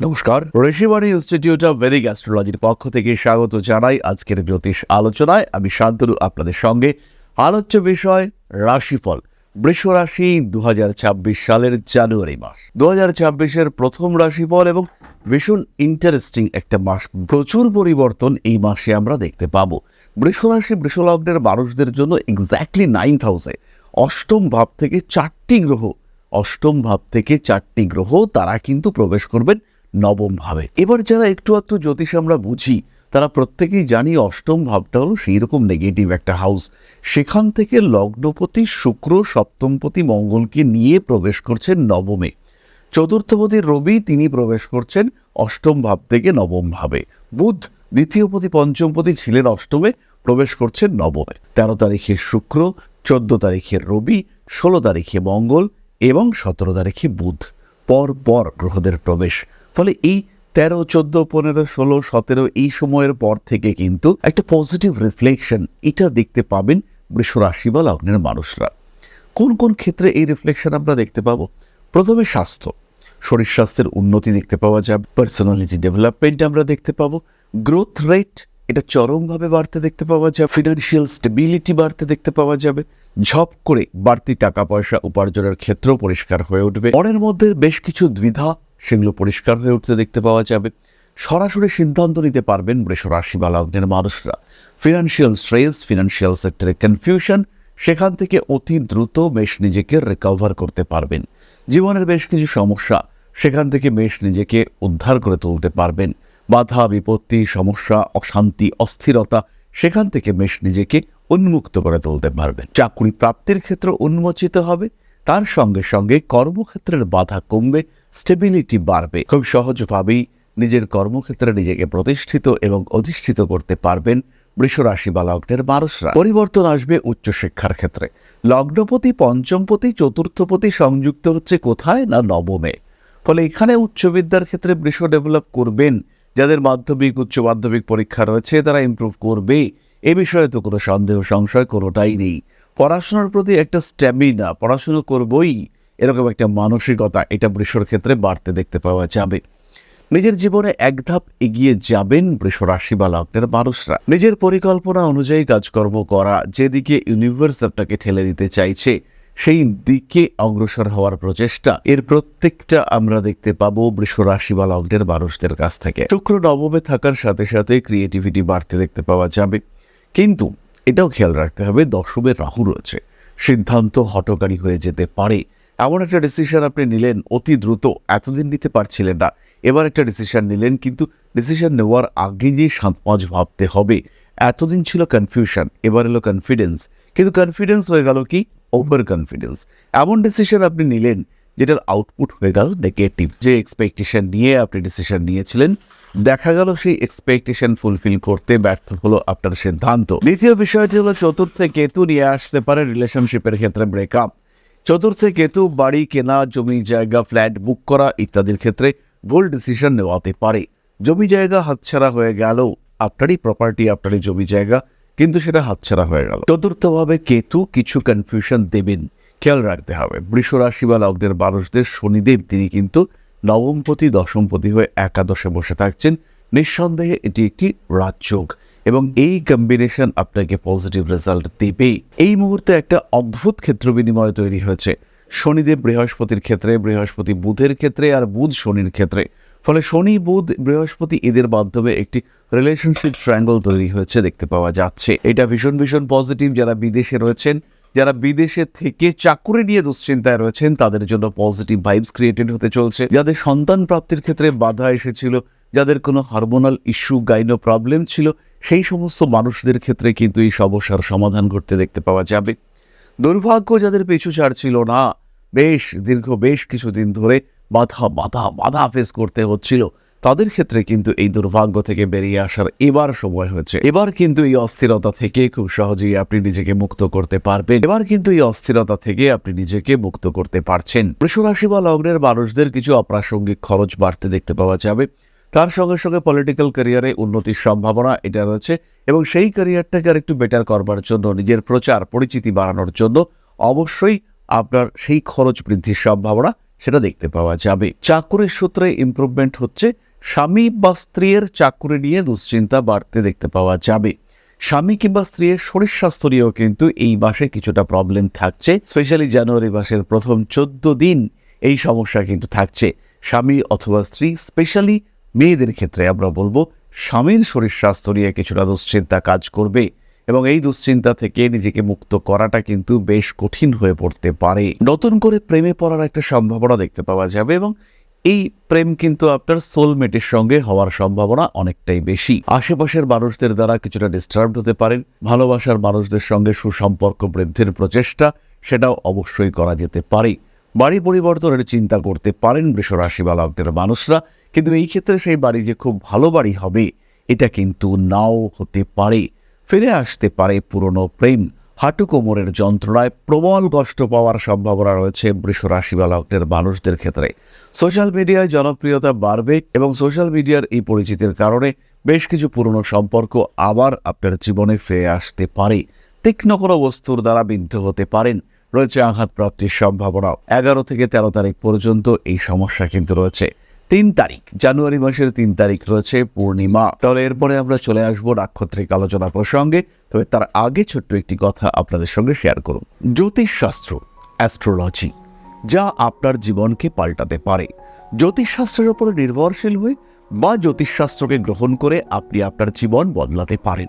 নমস্কার Rishibani institute of Vedic অ্যাস্ট্রোলজির পক্ষ থেকে স্বাগত জানাই আজকের জ্যোতিষ আলোচনায়। আমি শান্তনু, আপনাদের সঙ্গে। আলোচ্য বিষয়, রাশিফল। বৃষ রাশি দুহাজার ছাব্বিশ সালের জানুয়ারি মাস। দু হাজার প্রথম রাশিফল এবং ভীষণ ইন্টারেস্টিং একটা মাস। প্রচুর পরিবর্তন এই মাসে আমরা দেখতে পাবো। বৃষ রাশি বৃষলগ্নের মানুষদের জন্য এক্স্যাক্টলি নাইন্থ হাউসে অষ্টম ভাব থেকে চারটি গ্রহ। অষ্টম ভাব থেকে চারটি গ্রহ, তারা কিন্তু প্রবেশ করবেন নবম ভাবে। এবার যারা একটু একটু জ্যোতিষ আমরা বুঝি, তারা প্রত্যেকেই জানি অষ্টম ভাবটা হলো সেই রকম নেগেটিভ একটা হাউস সেখান থেকে লগ্নপতি, শুক্র, সপ্তমপতি, মঙ্গলকে নিয়ে প্রবেশ করছেন নবমে। চতুর্থপতি রবি, তিনি প্রবেশ করছেন অষ্টম ভাব থেকে নবম ভাবে। বুধ, দ্বিতীয়পতি, পঞ্চমপতি ছিলেন অষ্টমে, প্রবেশ করছেন নবমে। তেরো তারিখে শুক্র, চোদ্দ তারিখে রবি, ষোলো তারিখে মঙ্গল এবং সতেরো তারিখে বুধ। পর পর গ্রহদের প্রবেশ। ফলে এই তেরো, চোদ্দ, পনেরো, ষোলো, সতেরো এই সময়ের পর থেকে কিন্তু একটা পজিটিভ রিফ্লেকশন এটা দেখতে পাবেন বৃষ রাশি বা লগ্নের মানুষরা। কোন কোন ক্ষেত্রে এই রিফ্লেকশন আমরা দেখতে পাবো? প্রথমে স্বাস্থ্য। শরীর স্বাস্থ্যের উন্নতি দেখতে পাওয়া যাবে। পার্সোনালিটি ডেভেলপমেন্ট আমরা দেখতে পাবো। গ্রোথ রেট এটা চরমভাবে বাড়তে দেখতে পাওয়া যাবে। ফিনান্সিয়াল স্টেবিলিটি বাড়তে দেখতে পাওয়া যাবে। ঝপ করে বাড়তি টাকা পয়সা উপার্জনের ক্ষেত্রেও পরিষ্কার হয়ে উঠবে। মনের মধ্যে বেশ কিছু দ্বিধা সেগুলো পরিষ্কার হয়ে উঠতে দেখতে পাওয়া যাবে। সরাসরি সিদ্ধান্ত নিতে পারবেন বৃষ রাশি বা লগ্নের মানুষরা ফিনান্সিয়াল স্ট্রেস ফিনান্সিয়াল সেক্টরে কনফিউশন সেখান থেকে অতি দ্রুত মেষ নিজেকে রিকভার করতে পারবেন। জীবনের বেশ কিছু সমস্যা, সেখান থেকে মেশ নিজেকে উদ্ধার করে তুলতে পারবেন। বাধা, বিপত্তি, সমস্যা, অশান্তি, অস্থিরতা, সেখান থেকে মেশ নিজেকে উন্মুক্ত করে তুলতে পারবেন। চাকরি প্রাপ্তির ক্ষেত্র উন্মোচিত হবে। তার সঙ্গে সঙ্গে কর্মক্ষেত্রের বাধা কমবে। স্টেবিলিটি বাড়বে। খুব সহজভাবেই নিজের কর্মক্ষেত্রে নিজেকে প্রতিষ্ঠিত এবং অধিষ্ঠিত করতে পারবেন বৃষ রাশি বা লগ্নের মানুষরা পরিবর্তন আসবে উচ্চশিক্ষার ক্ষেত্রে। লগ্নপতি, পঞ্চমপতি, চতুর্থপতি সংযুক্ত হচ্ছে কোথায় না নবমে? ফলে এখানে উচ্চবিদ্যার ক্ষেত্রে বৃষ ডেভেলপ করবেন। যাদের মাধ্যমিক, উচ্চ মাধ্যমিক পরীক্ষা রয়েছে, তারা ইমপ্রুভ করবে এ বিষয়ে তো কোনো সন্দেহ, সংশয় কোনোটাই নেই। পড়াশোনার প্রতি একটা স্ট্যামিনা পড়াশুনো করবই। এরকম একটা মানসিকতা এটা বৃষর ক্ষেত্রে বাড়তে দেখতে পাওয়া যাবে। নিজের জীবনে এক ধাপ এগিয়ে যাবেন বৃষ রাশি বা লগ্নের মানুষরা। নিজের পরিকল্পনা অনুযায়ী কাজকর্ম করা, যেদিকে ইউনিভার্স আপনাকে ঠেলে দিতে চাইছে, সেই দিকে অগ্রসর হওয়ার প্রচেষ্টা, এর প্রত্যেকটা আমরা দেখতে পাবো বৃষ রাশি বা লগ্নের মানুষদের কাছ থেকে। শুক্র নবমে থাকার সাথে সাথে ক্রিয়েটিভিটি বাড়তে দেখতে পাওয়া যাবে। কিন্তু এটাও খেয়াল রাখতে হবে দশমের রাহু রয়েছে। সিদ্ধান্ত হটকারী হয়ে যেতে পারে। এমন একটা ডিসিশন আপনি নিলেন অতি দ্রুত, এতদিন নিতে পারছিলেন না। এবার একটা ডিসিশন নিলেন, কিন্তু ডিসিশন নেওয়ার আগে যে সাত পাঁচ ভাবতে হবে, এতদিন ছিল কনফিউশন এবার এলো কনফিডেন্স কিন্তু কনফিডেন্স হয়ে গেল কি? ওভার কনফিডেন্স এমন ডিসিশন আপনি নিলেন, যেটার আউটপুট হয়ে গেল নেগেটিভ যে এক্সপেকটেশন নিয়ে আপনি ডিসিশন নিয়েছিলেন, দেখা গেল সেই এক্সপেকটেশন ফুলফিল করতে ব্যর্থ হলো আপনার সিদ্ধান্ত। দ্বিতীয় বিষয়টি হলো, চতুর্থে কেতু নিয়ে আসতে পারে রিলেশনশিপের ক্ষেত্রে ব্রেকআপ চতুর্থে কেতু, বাড়ি, কেনা, জমি, জায়গা, ফ্ল্যাট বুক করা ইত্যাদির ক্ষেত্রে ভুল ডিসিশন নেওয়াতে পারে। জমি জায়গা হাতছাড়া হয়ে গেল, আপনারই প্রপার্টি আপনারই জমি জায়গা, কিন্তু সেটা হাতছাড়া হয়ে গেল। চতুর্থভাবে কেতু, কিছু কনফিউশন দেবেন। খেয়াল রাখতে হবে। বৃষ রাশি বা লগ্নের মানুষদের শনিদেব, তিনি কিন্তু নবমপতি, দশমপতি হয়ে একাদশে বসে থাকছেন। নিঃসন্দেহে এটি একটি রাজযোগ। এবং এই কম্বিনেশন আপনাকে পজিটিভ রেজাল্ট দেবেই। এই মুহূর্তে একটা অদ্ভুত ক্ষেত্র বিনিময় তৈরি হয়েছে। শনিদেব বৃহস্পতির ক্ষেত্রে, বৃহস্পতি বুধের ক্ষেত্রে আর বুধ শনির ক্ষেত্রে। ফলে শনি, বুধ, বৃহস্পতি এদের মাধ্যমে একটি রিলেশনশিপ ট্রায়াঙ্গল তৈরি হয়েছে, দেখতে পাওয়া যাচ্ছে। এটা ভীষণ ভীষণ পজিটিভ যারা বিদেশে রয়েছেন যারা বিদেশে থেকে চাকুরি নিয়ে দুশ্চিন্তায় রয়েছেন, তাদের জন্য পজিটিভ ভাইবস ক্রিয়েটেড হতে চলছে। যাদের সন্তান প্রাপ্তির ক্ষেত্রে বাধা এসেছিল, যাদের কোনো হরমোনাল ইস্যু গাইনো প্রবলেম ছিল, সেই সমস্ত মানুষদের ক্ষেত্রে কিন্তু এই সমস্যার সমাধান করতে দেখতে পাওয়া যাবে। দুর্ভাগ্য যাদের পিছু ছাড়ছিল না, বেশ দীর্ঘ বেশ কিছুদিন ধরে বাধা বাধা বাধা ফেস করতে হচ্ছিল। তাদের ক্ষেত্রে কিন্তু এই দুর্ভাগ্য থেকে বেরিয়ে আসার এবার সময় হয়েছে। এবার কিন্তু এই অস্থিরতা থেকে খুব সহজেই আপনি নিজেকে মুক্ত করতে পারবেন। এবার কিন্তু এই অস্থিরতা থেকে আপনি নিজেকে মুক্ত করতে পারছেন। বৃষরাশি বা লগ্নের মানুষদের কিছু অপ্রাসঙ্গিক খরচ বাড়তে দেখতে পাওয়া যাবে। তার সঙ্গে সঙ্গে পলিটিক্যাল ক্যারিয়ারে উন্নতির সম্ভাবনা এটা রয়েছে এবং সেই ক্যারিয়ারটাকে আর একটু বেটার করবার জন্য, নিজের প্রচার, পরিচিতি বাড়ানোর জন্য অবশ্যই আপনার সেই খরচ বৃদ্ধির সম্ভাবনা সেটা দেখতে পাওয়া যাবে। চাকুরির সূত্রে ইমপ্রুভমেন্ট হচ্ছে। স্বামী বা স্ত্রীর চাকুরি নিয়ে দুশ্চিন্তা বাড়তে দেখতে পাওয়া যাবে। স্বামী কিংবা স্ত্রীর শরীর স্বাস্থ্য নিয়েও কিন্তু এই মাসে কিছুটা প্রবলেম থাকছে। স্পেশালি জানুয়ারি মাসের প্রথম চোদ্দ দিন এই সমস্যা কিন্তু থাকছে। স্বামী অথবা স্ত্রী স্পেশালি মেয়েদের ক্ষেত্রে আমরা বলব, স্বামীর শরীর স্বাস্থ্য নিয়ে কিছুটা দুশ্চিন্তা কাজ করবে এবং এই দুশ্চিন্তা থেকে নিজেকে মুক্ত করাটা কিন্তু বেশ কঠিন হয়ে পড়তে পারে। নতুন করে প্রেমে পড়ার একটা সম্ভাবনা দেখতে পাওয়া যাবে এবং এই প্রেম কিন্তু আপনার সোলমেটের সঙ্গে হওয়ার সম্ভাবনা অনেকটাই বেশি। আশেপাশের মানুষদের দ্বারা কিছুটা ডিস্টার্বড হতে পারেন, ভালোবাসার মানুষদের সঙ্গে সুসম্পর্ক বৃদ্ধির প্রচেষ্টা, সেটাও অবশ্যই করা যেতে পারে। বাড়ি পরিবর্তনের চিন্তা করতে পারেন বৃষ রাশি বা মানুষরা, কিন্তু এই ক্ষেত্রে সেই বাড়ি যে খুব ভালো বাড়ি হবে, এটা কিন্তু নাও হতে পারে। ফিরে আসতে পারে পুরনো প্রেম। হাঁটু কোমরের যন্ত্রণায় প্রবল কষ্ট পাওয়ার সম্ভাবনা রয়েছে বৃষ রাশি বা লগ্নের মানুষদের ক্ষেত্রে। সোশ্যাল মিডিয়ায় জনপ্রিয়তা বাড়বে এবং সোশ্যাল মিডিয়ার এই পরিচিতির কারণে বেশ কিছু পুরনো সম্পর্ক আবার আপনার জীবনে ফিরে আসতে পারে। তীক্ষ্ণ কোনো বস্তুর দ্বারা বিদ্ধ হতে পারেন। রয়েছে আঘাত প্রাপ্তির সম্ভাবনা এগারো থেকে তেরো তারিখ পর্যন্ত এই সমস্যা কিন্তু রয়েছে। তিন তারিখ, জানুয়ারি মাসের তিন তারিখ রয়েছে পূর্ণিমা। তাহলে এরপরে আমরা চলে আসব নাক্ষত্রিক আলোচনা প্রসঙ্গে, তবে তার আগে ছোট্ট একটি কথা আপনাদের সঙ্গে শেয়ার করুন। জ্যোতিষশাস্ত্র অ্যাস্ট্রোলজি যা আপনার জীবনকে পাল্টাতে পারে। জ্যোতিষশাস্ত্রের উপরে নির্ভরশীল হয়ে বা জ্যোতিষশাস্ত্রকে গ্রহণ করে আপনি আপনার জীবন বদলাতে পারেন।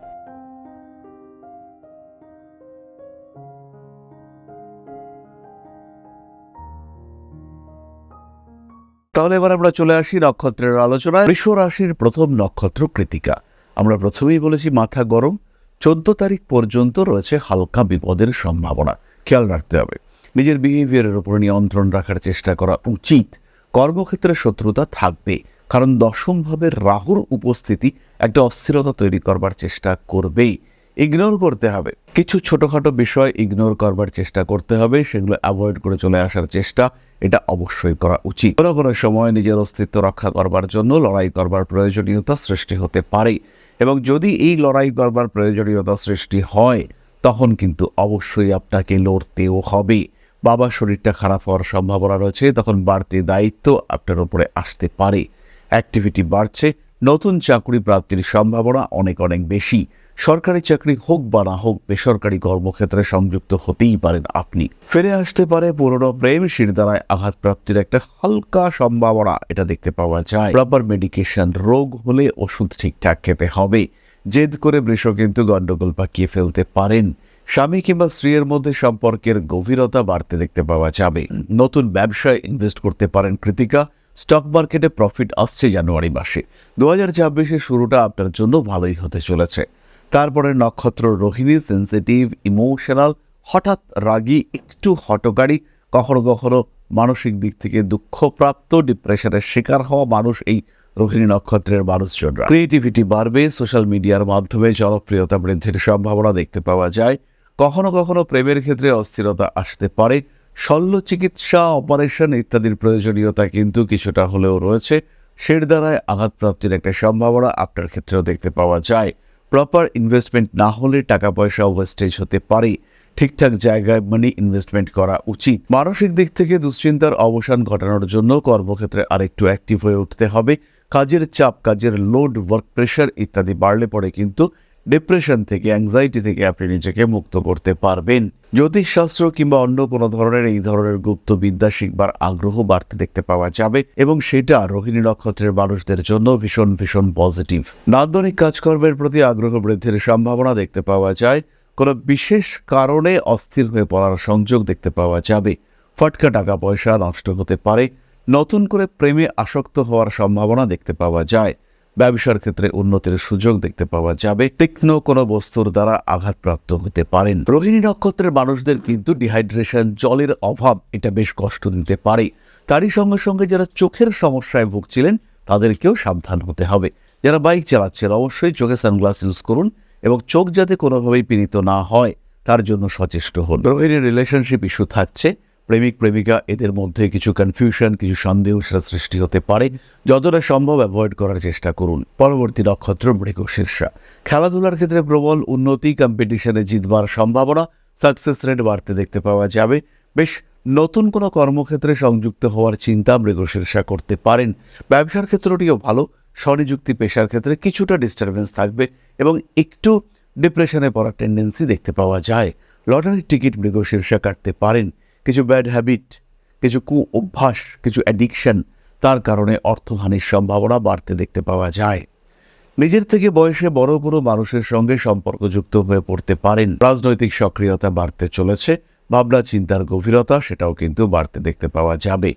তাহলে এবার আমরা চলে আসি নক্ষত্রের আলোচনায়। বৃষ রাশির প্রথম নক্ষত্র কৃতিকা। আমরা প্রথমেই বলেছি মাথা গরম, চোদ্দ তারিখ পর্যন্ত রয়েছে হালকা বিপদের সম্ভাবনা। খেয়াল রাখতে হবে। নিজের বিহেভিয়ারের উপর নিয়ন্ত্রণ রাখার চেষ্টা করা উচিত। কর্মক্ষেত্রে শত্রুতা থাকবে, কারণ দশমভাবে রাহুর উপস্থিতি একটা অস্থিরতা তৈরি করবার চেষ্টা করবেই। ইগনোর করতে হবে। কিছু ছোটোখাটো বিষয় ইগনোর করবার চেষ্টা করতে হবে, সেগুলো অ্যাভয়েড করে চলে আসার চেষ্টা, এটা অবশ্যই করা উচিত। কোনো কোনো সময় নিজের অস্তিত্ব রক্ষা করবার জন্য লড়াই করবার প্রয়োজনীয়তা সৃষ্টি হতে পারে এবং যদি এই লড়াই করবার প্রয়োজনীয়তা সৃষ্টি হয়, তখন কিন্তু অবশ্যই আপনাকে লড়তেও হবে। বাবার শরীরটা খারাপ হওয়ার সম্ভাবনা রয়েছে, তখন বাড়তি দায়িত্ব আপনার উপরে আসতে পারে। অ্যাক্টিভিটি বাড়ছে, নতুন চাকরি প্রাপ্তির সম্ভাবনা অনেক অনেক বেশি। সরকারি চাকরি হোক বা না হোক, বেসরকারি কর্মক্ষেত্রে সংযুক্ত হতেই পারেন আপনি। ফিরে আসতে পারে পুরনো প্রেম শিরদারায় আঘাত প্রাপ্তির একটা হালকা সম্ভাবনা, এটা দেখতে পাওয়া যায়। প্রপার মেডিকেশন রোগ হলে ওষুধ ঠিকঠাক খেতে হবে। জেদ করে বৃষ কিন্তু গণ্ডগোল পাকিয়ে ফেলতে পারেন। স্বামী কিংবা স্ত্রীর মধ্যে সম্পর্কের গভীরতা বাড়তে দেখতে পাওয়া যাবে। নতুন ব্যবসায় ইনভেস্ট করতে পারেন কৃতিকা। স্টক মার্কেটে প্রফিট আসছে জানুয়ারি মাসে। দু হাজার শুরুটা আপনার জন্য ভালোই হতে চলেছে। তারপরে নক্ষত্র রোহিণী সেন্সিটিভ ইমোশনাল হঠাৎ রাগী, একটু হটকারী, কখনো কখনো মানসিক দিক থেকে দুঃখপ্রাপ্ত ডিপ্রেশনের শিকার হওয়া মানুষ এই রোহিণী নক্ষত্রের মানুষজনরা। ক্রিয়েটিভিটি বাড়বে সোশ্যাল মিডিয়ার মাধ্যমে জনপ্রিয়তা বৃদ্ধির সম্ভাবনা দেখতে পাওয়া যায়। কখনো কখনো প্রেমের ক্ষেত্রে অস্থিরতা আসতে পারে। শল্য চিকিৎসা অপারেশন ইত্যাদির প্রয়োজনীয়তা কিন্তু কিছুটা হলেও রয়েছে। সের দ্বারায় আঘাতপ্রাপ্তির একটা সম্ভাবনা আপনার ক্ষেত্রেও দেখতে পাওয়া যায়। প্রপার ইনভেস্টমেন্ট না হলে টাকা পয়সা ওয়েস্টেজ হতে পারে। ঠিকঠাক জায়গায় মানি ইনভেস্টমেন্ট করা উচিত। মানসিক দিক থেকে দুশ্চিন্তার অবসান ঘটানোর জন্য কর্মক্ষেত্রে আরেকটু অ্যাক্টিভ হয়ে উঠতে হবে। কাজের চাপ, কাজের লোড ওয়ার্ক প্রেশার ইত্যাদি বাড়লে পরে কিন্তু ডিপ্রেশন থেকে অ্যাংজাইটি থেকে আপনি নিজেকে মুক্ত করতে পারবেন। জ্যোতিষশাস্ত্র কিংবা অন্য কোনো ধরনের এই ধরনের গুপ্ত বিদ্যা শিখবার আগ্রহ বাড়তে দেখতে পাওয়া যাবে এবং সেটা রোহিণী নক্ষত্রের মানুষদের জন্য ভীষণ ভীষণ পজিটিভ নান্দনিক কাজকর্মের প্রতি আগ্রহ বৃদ্ধির সম্ভাবনা দেখতে পাওয়া যায়। কোনো বিশেষ কারণে অস্থির হয়ে পড়ার সংযোগ দেখতে পাওয়া যাবে। ফটকা টাকা পয়সা নষ্ট হতে পারে। নতুন করে প্রেমে আসক্ত হওয়ার সম্ভাবনা দেখতে পাওয়া যায়। ব্যবসার ক্ষেত্রে উন্নতির সুযোগ দেখতে পাওয়া যাবে। তীক্ষ্ণ কোনো বস্তুর দ্বারা আঘাতপ্রাপ্ত হতে পারেন। রোহিণী নক্ষত্রের মানুষদের কিন্তু ডিহাইড্রেশন জলের অভাব, এটা বেশ কষ্ট দিতে পারে। তারই সঙ্গে সঙ্গে যারা চোখের সমস্যায় ভুগছিলেন, তাদেরকেও সাবধান হতে হবে। যারা বাইক চালাচ্ছেন, অবশ্যই চোখে সানগ্লাস ইউজ করুন এবং চোখ যাতে কোনোভাবেই পীড়িত না হয়, তার জন্য সচেষ্ট হন। রোহিণীর রিলেশনশিপ ইস্যু থাকছে। প্রেমিক, প্রেমিকা, এদের মধ্যে কিছু কনফিউশন কিছু সন্দেহ সেটা সৃষ্টি হতে পারে। যতটা সম্ভব অ্যাভয়েড করার চেষ্টা করুন। পরবর্তী নক্ষত্র মৃগ শীর্ষা। খেলাধুলার ক্ষেত্রে প্রবল উন্নতি কম্পিটিশনে জিতবার সম্ভাবনা সাকসেস রেট বাড়তে দেখতে পাওয়া যাবে। বেশ, নতুন কোনো কর্মক্ষেত্রে সংযুক্ত হওয়ার চিন্তা মৃগশীর্ষা করতে পারেন। ব্যবসার ক্ষেত্রটিও ভালো, স্বনিযুক্তি পেশার ক্ষেত্রে কিছুটা ডিস্টারবেন্স থাকবে এবং একটু ডিপ্রেশনে পড়ার টেন্ডেন্সি দেখতে পাওয়া যায়। লটারির টিকিট মৃগশীর্ষা কাটতে পারেন। কিছু ব্যাড হ্যাবিট কিছু কু অভ্যাস, কিছু অ্যাডিকশন তার কারণে অর্থহানির সম্ভাবনা বাড়তে দেখতে পাওয়া যায়। নিজের থেকে বয়সে বড় কোনো মানুষের সঙ্গে সম্পর্কযুক্ত হয়ে পড়তে পারেন। রাজনৈতিক সক্রিয়তা বাড়তে চলেছে, ভাবনা, চিন্তার গভীরতা সেটাও কিন্তু বাড়তে দেখতে পাওয়া যাবে।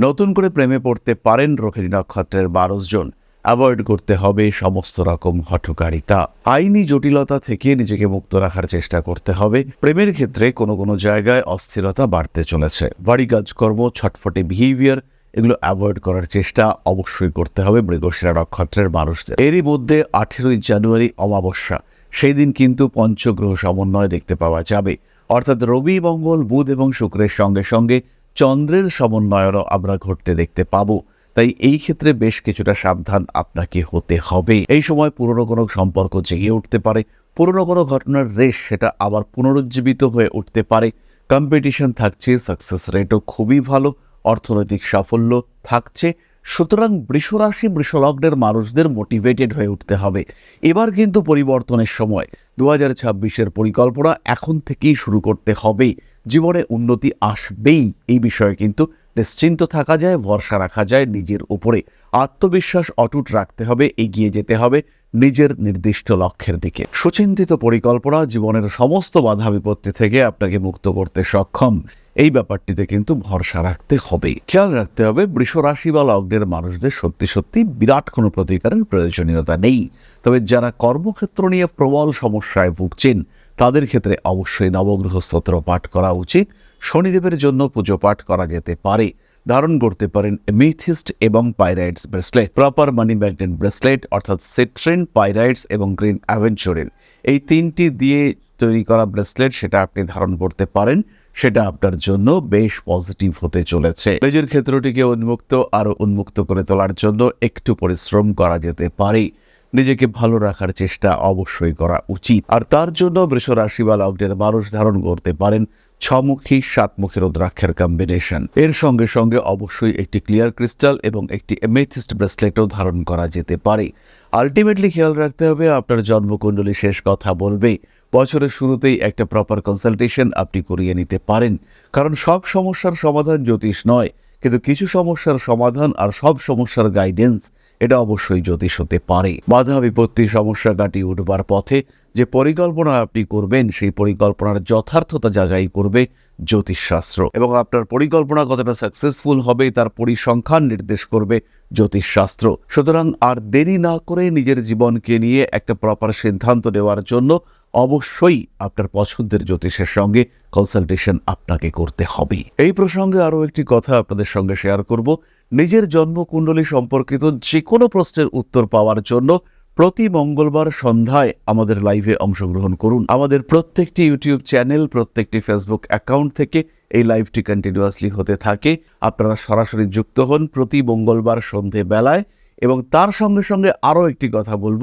নতুন করে প্রেমে পড়তে পারেন রোহিণী নক্ষত্রের বারোশ জন। অ্যাভয়েড করতে হবে সমস্ত রকম হঠকারিতা। আইনি জটিলতা থেকে নিজেকে মুক্ত রাখার চেষ্টা করতে হবে। প্রেমের ক্ষেত্রে কোনো কোনো জায়গায় অস্থিরতা বাড়তে চলেছে। বাড়ি কাজকর্ম, ছটফটে বিহেভিয়ার এগুলো অ্যাভয়েড করার চেষ্টা অবশ্যই করতে হবে মৃগশিরা নক্ষত্রের মানুষদের। এরই মধ্যে আঠেরোই জানুয়ারি অমাবস্যা। সেই দিন কিন্তু পঞ্চগ্রহ সমন্বয় দেখতে পাওয়া যাবে। অর্থাৎ রবি, মঙ্গল, বুধ এবং শুক্রের সঙ্গে সঙ্গে চন্দ্রের সমন্বয়েরও আমরা ঘটতে দেখতে পাবো। তাই এই ক্ষেত্রে বেশ কিছুটা সাবধান আপনাকে হতে হবে। এই সময় পুরনো কোনো সম্পর্ক জেগে উঠতে পারে। পুরনো কোনো ঘটনার রেশ সেটা আবার পুনরুজ্জীবিত হয়ে উঠতে পারে। কম্পিটিশন থাকছে সাকসেস রেটও খুবই ভালো, অর্থনৈতিক সাফল্য থাকছে। সুতরাং বৃষরাশি, বৃষলগ্নের মানুষদের মোটিভেটেড হয়ে উঠতে হবে। এবার কিন্তু পরিবর্তনের সময়। দু হাজার ছাব্বিশের পরিকল্পনা এখন থেকেই শুরু করতে হবে। জীবনে উন্নতি আসবেই, এই বিষয়ে কিন্তু নিশ্চিন্ত থাকা যায়, ভরসা রাখা যায়, নিজের উপরে আত্মবিশ্বাস অটুট রাখতে হবে, এগিয়ে যেতে হবে নিজের নির্দিষ্ট লক্ষ্যের দিকে। সুচিন্তিত পরিকল্পনা, জীবনের সমস্ত বাধা বিপত্তি থেকে আপনাকে মুক্ত করতে সক্ষম। এই ব্যাপারটিতে কিন্তু ভরসা রাখতে হবে খেয়াল রাখতে হবে, বৃষ রাশি বা লগ্নের মানুষদের সত্যি সত্যি বিরাট কোনো প্রতিকারের প্রয়োজনীয়তা নেই। তবে যারা কর্মক্ষেত্র নিয়ে প্রবল সমস্যায় ভুগছেন, তাদের ক্ষেত্রে অবশ্যই নবগ্রহ স্তোত্র পাঠ করা উচিত। শনিদেবের জন্য পুজো পাঠ করা যেতে পারে। ধারণ করতে পারেন মিথিস্ট এবং pyrites bracelet, proper money magnet bracelet অর্থাৎ সিট্রিন, পাইরাইটস এবং গ্রিন অ্যাভেঞ্চুরিন। এই তিনটি দিয়ে তৈরি করা ব্রেসলেট সেটা আপনি ধারণ করতে পারেন, সেটা আপনার জন্য বেশ পজিটিভ হতে চলেছে। নিজের ক্ষেত্রটিকে উন্মুক্ত আরও উন্মুক্ত করে তোলার জন্য একটু পরিশ্রম করা যেতে পারে। নিজেকে ভালো রাখার চেষ্টা অবশ্যই করা উচিত। আর তার জন্য বৃষ রাশি বা লগ্নের মানুষ ধারণ করতে পারেন ছমুখী সাত সাতমুখী রুদ্রাক্ষের কম্বিনেশন এর সঙ্গে সঙ্গে অবশ্যই একটি ক্লিয়ার ক্রিস্টাল এবং একটি এমেথিস্ট ব্রেসলেটও ধারণ করা যেতে পারে। আলটিমেটলি খেয়াল রাখতে হবে, আপনার জন্মকুণ্ডলী শেষ কথা বলবে। বছরের শুরুতেই একটা প্রপার কনসালটেশন আপনি করিয়ে নিতে পারেন। কারণ সব সমস্যার সমাধান জ্যোতিষ নয়, কিন্তু কিছু সমস্যার সমাধান আর সব সমস্যার গাইডেন্স এটা অবশ্যই জ্যোতিষ হতে পারে। বাধা বিপত্তি, সমস্যা কাটিয়ে উঠবার পথে যে পরিকল্পনা আপনি করবেন, সেই পরিকল্পনার যথার্থতা যাচাই করবে জ্যোতিষশাস্ত্র এবং আপনার পরিকল্পনা কতটা সাকসেসফুল হবে, তার পরিসংখ্যান নির্দেশ করবে জ্যোতিষশাস্ত্র। সুতরাং আর দেরি না করে নিজের জীবনকে নিয়ে একটা প্রপার সিদ্ধান্ত নেওয়ার জন্য অবশ্যই আপনার পছন্দের জ্যোতিষের সঙ্গে কনসালটেশন আপনাকে করতে হবে। এই প্রসঙ্গে আরও একটি কথা আপনাদের সঙ্গে শেয়ার করব। নিজের জন্মকুণ্ডলী সম্পর্কিত যে কোনো প্রশ্নের উত্তর পাওয়ার জন্য প্রতি মঙ্গলবার সন্ধ্যায় আমাদের লাইভে অংশগ্রহণ করুন। আমাদের প্রত্যেকটি ইউটিউব চ্যানেল প্রত্যেকটি ফেসবুক অ্যাকাউন্ট থেকে এই লাইভটি কন্টিনিউয়াসলি হতে থাকে। আপনারা সরাসরি যুক্ত হন প্রতি মঙ্গলবার সন্ধে বেলায় এবং তার সঙ্গে সঙ্গে আরও একটি কথা বলব।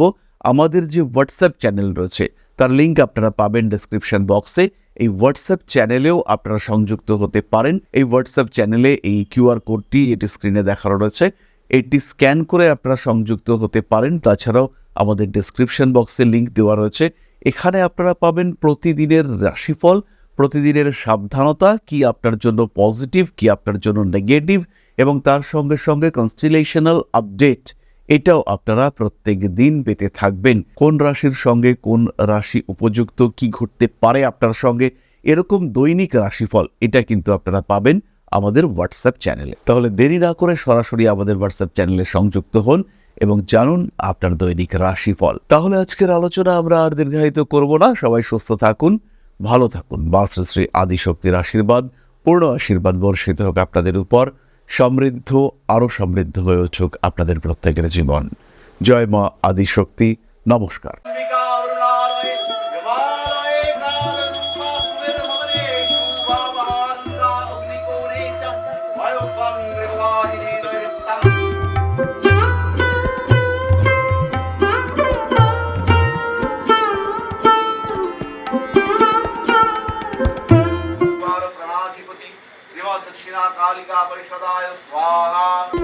আমাদের যে হোয়াটসঅ্যাপ চ্যানেল রয়েছে, তার লিঙ্ক আপনারা পাবেন ডেসক্রিপশন বক্সে এই হোয়াটসঅ্যাপ চ্যানেলেও আপনারা সংযুক্ত হতে পারেন। এই হোয়াটসঅ্যাপ চ্যানেলে এই কিউআর কোডটি এটি স্ক্রিনে দেখানো রয়েছে। এটি স্ক্যান করে আপনারা সংযুক্ত হতে পারেন। তাছাড়াও আমাদের ডেসক্রিপশন বক্সে লিঙ্ক দেওয়া রয়েছে। এখানে আপনারা পাবেন প্রতিদিনের রাশিফল, প্রতিদিনের সাবধানতা, কি আপনার জন্য পজিটিভ কি আপনার জন্য নেগেটিভ এবং তার সঙ্গে সঙ্গে কনস্টিলেশনাল আপডেট এটাও আপনারা প্রত্যেক দিন পেতে থাকবেন। কোন রাশির সঙ্গে কোন রাশি উপযুক্ত, কি ঘটতে পারে আপনার সঙ্গে, এরকম দৈনিক রাশিফল, এটা কিন্তু আপনারা পাবেন আমাদের হোয়াটসঅ্যাপ চ্যানেলে তাহলে দেরি না করে সরাসরি আমাদের হোয়াটসঅ্যাপ চ্যানেলে সংযুক্ত হন। এবং জানুন আপনার দৈনিক রাশিফল। তাহলে আজকের আলোচনা আমরা আর দীর্ঘায়িত করব না। সবাই সুস্থ থাকুন, ভালো থাকুন। শ্রী শ্রী আদিশক্তির আশীর্বাদ, পূর্ণ আশীর্বাদ বর্ষিত হোক আপনাদের উপর। সমৃদ্ধ, আরও সমৃদ্ধ হয়ে উঠুক আপনাদের প্রত্যেকের জীবন। জয় মা আদিশক্তি। নমস্কার। Father.